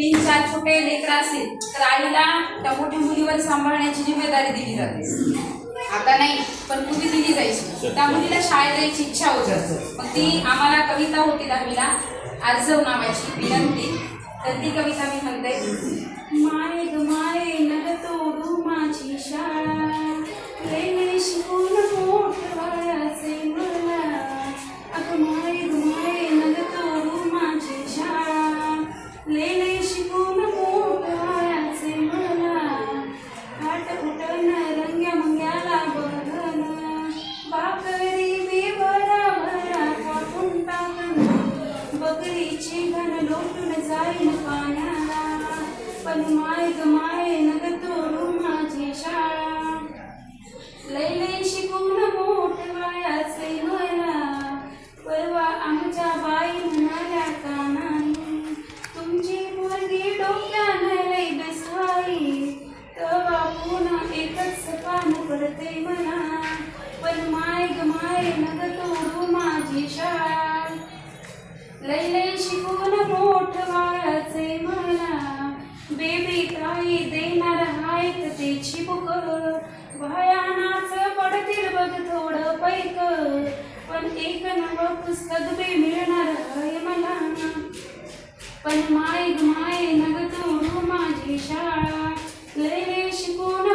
तीन चार छोटे लेकरं असतील तर आईला त्या मोठ्या मुलीवर सांभाळण्याची जिम्मेदारी दिली जाते. आता नाही पण पूर्वी दिली जायची. त्या मुलीला शाळेत जायची इच्छा होती मग ती आम्हाला कविता होती दहावीला आर्जव नावाची विनंती. तर ती कविता मी म्हणते. माये ग माये नर तोडू माझी शाळा. लेणे बकरीची घन लोटून जाईन पाण्याला. पण माय ग माय नग तोडू माझी शाळा. लय लय शिकून मोठ वयाचे मला परवा आमच्या बाई म्हणाल्या कानानी तुमची मुलगी डोक्यानं लय बसवाई तवा पुन्हा एकच पान पडते म्हणा. पण माय ग माय नग तोडू माझी शाळा. बघ पैक. पण एक मिळणार आहे मला. पण माय माय नग तोडू माझी शाळा. लय शिकून